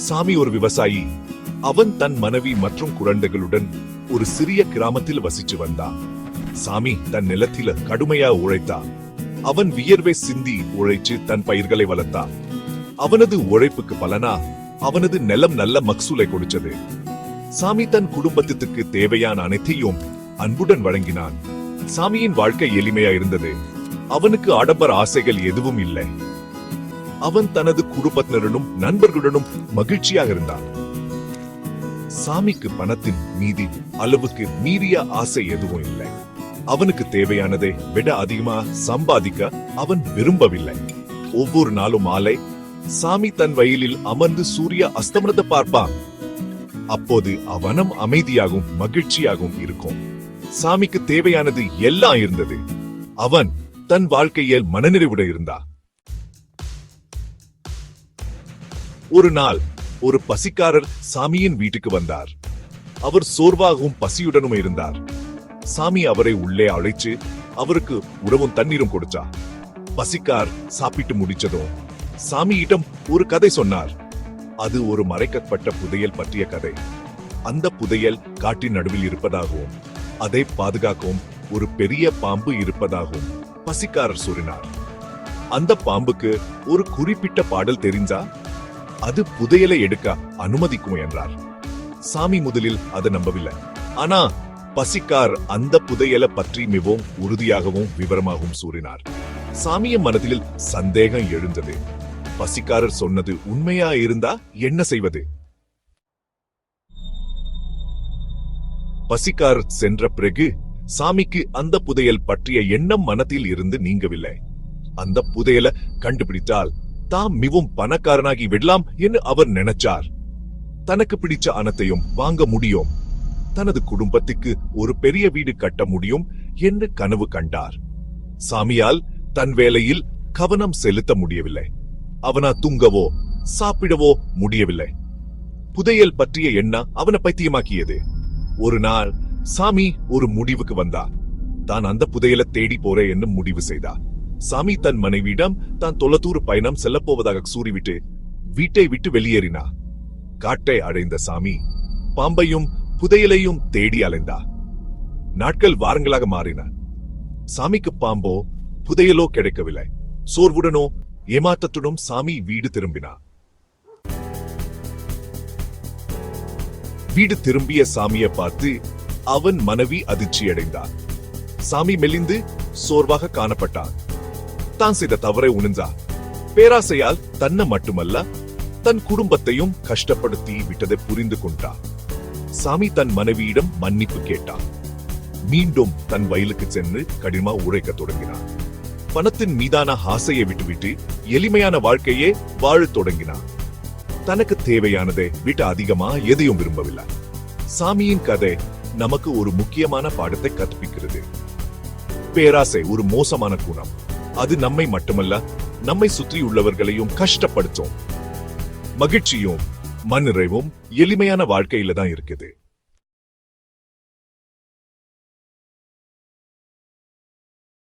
சாமி ஒரு விவசாயி. அவன் தன் மனைவி மற்றும் குழந்தைகளுடன் ஒரு சிறிய கிராமத்தில் வசிச்சு வந்தான். சாமி தன் நிலத்தில கடுமையா உழைத்தான். அவன் வியர்வை சிந்தி உழைச்சு தன் பயிர்களை வளர்த்தான். அவனது உழைப்புக்கு பலனா அவனது நிலம் நல்ல மக்சூலை கொடுத்தது. சாமி தன் குடும்பத்திற்கு தேவையான அனைத்தையும் அன்புடன் வழங்கினான். சாமியின் வாழ்க்கை எளிமையா இருந்தது. அவனுக்கு ஆடம்பர ஆசைகள் எதுவும் இல்லை. அவன் தனது குடும்பத்தினருடனும் நண்பர்களுடனும் மகிழ்ச்சியாக இருந்தான். சாமிக்கு பணத்தின் மீதி அளவுக்கு மீறிய ஆசை எதுவும் இல்லை. அவனுக்கு தேவையானதை விட அதிகமா சம்பாதிக்க அவன் விரும்பவில்லை. ஒவ்வொரு நாளும் மாலை சாமி தன் வயலில் அமர்ந்து சூரிய அஸ்தமனத்தை பார்ப்பான். அப்போது அவனம் அமைதியாகவும் மகிழ்ச்சியாகவும் இருக்கும். சாமிக்கு தேவையானது எல்லாம் இருந்தது. அவன் தன் வாழ்க்கையில் மனநிறைவுடன் இருந்தான். ஒரு நாள் ஒரு பசிக்காரர் சாமியின் வீட்டுக்கு வந்தார். அவர் சோர்வாகவும் பசியுடனும் இருந்தார். சாமி அவரை உள்ளே அழைச்சு அவருக்கு உணவும் தண்ணீரும் கொடுத்தா பசிக்கார் சாப்பிட்டு முடிச்சதும் சாமியிடம் ஒரு கதை சொன்னார். அது ஒரு மறைக்கப்பட்ட புதையல் பற்றிய கதை. அந்த புதையல் காட்டின் நடுவில் இருப்பதாகவும் அதை பாதுகாக்கவும் ஒரு பெரிய பாம்பு இருப்பதாகவும் பசிக்காரர் கூறினார் அந்த பாம்புக்கு ஒரு குறிப்பிட்ட பாடல் தெரிஞ்சா? அது புதையலை எடுக்க அனுமதிக்கும் என்றார். சாமி முதலில் அதை நம்பவில்லை. ஆனா பசிக்கார் அந்த புதையலை பற்றி மிகவும் உறுதியாகவும் விவரமாகவும் கூறினார். சாமிய மனதில் சந்தேகம் எழுந்தது. பசிக்காரர் சொன்னது உண்மையா இருந்தா என்ன செய்வது? பசிக்கார் சென்ற பிறகு சாமிக்கு அந்த புதையல் பற்றிய எண்ணம் மனத்தில் இருந்து நீங்கவில்லை. அந்த புதையலை கண்டுபிடித்தால் தாம் மிகவும் பணக்காரனாகி விடலாம் என்று அவர் நினைச்சார். தனக்கு பிடிச்ச அனத்தையும் வாங்க முடியும். தனது குடும்பத்துக்கு ஒரு பெரிய வீடு கட்ட முடியும் என்று கனவு கண்டார். சாமியால் தன் வேலையில் கவனம் செலுத்த முடியவில்லை. அவனா தூங்கவோ சாப்பிடவோ முடியவில்லை. புதையல் பற்றிய எண்ணம் அவனை பைத்தியமாக்கியது. ஒரு நாள் சாமி ஒரு முடிவுக்கு வந்தா தான் அந்த புதையலை தேடி போறேன் என்று முடிவு செய்தா சாமி தன் மனைவியிடம் தான் தொலைதூர பயணம் செல்லப்போவதாக கூறிவிட்டு வீட்டை விட்டு வெளியேறினா காட்டை அடைந்த சாமி பாம்பையும் புதையலையும் தேடி அலைந்தா. நாட்கள் வாரங்களாக மாறின. சாமிக்கு பாம்போ புதையலோ கிடைக்கவில்லை. சோர்வுடனோ ஏமாற்றத்துடன் சாமி வீடு திரும்பினா வீடு திரும்பிய சாமியை பார்த்து அவன் மனைவி அதிர்ச்சி அடைந்தார் சாமி மெலிந்து சோர்வாக காணப்பட்டான் தான் செய்த தவறை உணர்ந்தா? பேராசையால் தன்னை மட்டுமல்ல தன் குடும்பத்தையும் கஷ்டப்படுத்தி விட்டதை புரிந்து கொண்டார் சாமி தன் மனைவியிடம் மன்னிப்பு கேட்டான் மீண்டும் தன் வயலுக்கு சென்று கடினமா உழைக்க தொடங்கினார் பணத்தின் மீதான ஆசையை விட்டுவிட்டு எளிமையான வாழ்க்கையே வாழ தொடங்கினார் தனக்கு தேவையானதை விட்டு அதிகமா எதையும் விரும்பவில்லை. சாமியின் கதை நமக்கு ஒரு முக்கியமான பாடத்தை கற்பிக்கிறது. பேராசை ஒரு மோசமான குணம். அது நம்மை மட்டுமல்ல நம்மை சுற்றியுள்ளவர்களையும் கஷ்டப்படுத்தும். மகிழ்ச்சியும் மனநிறைவும் எளிமையான வாழ்க்கையில தான் இருக்குது.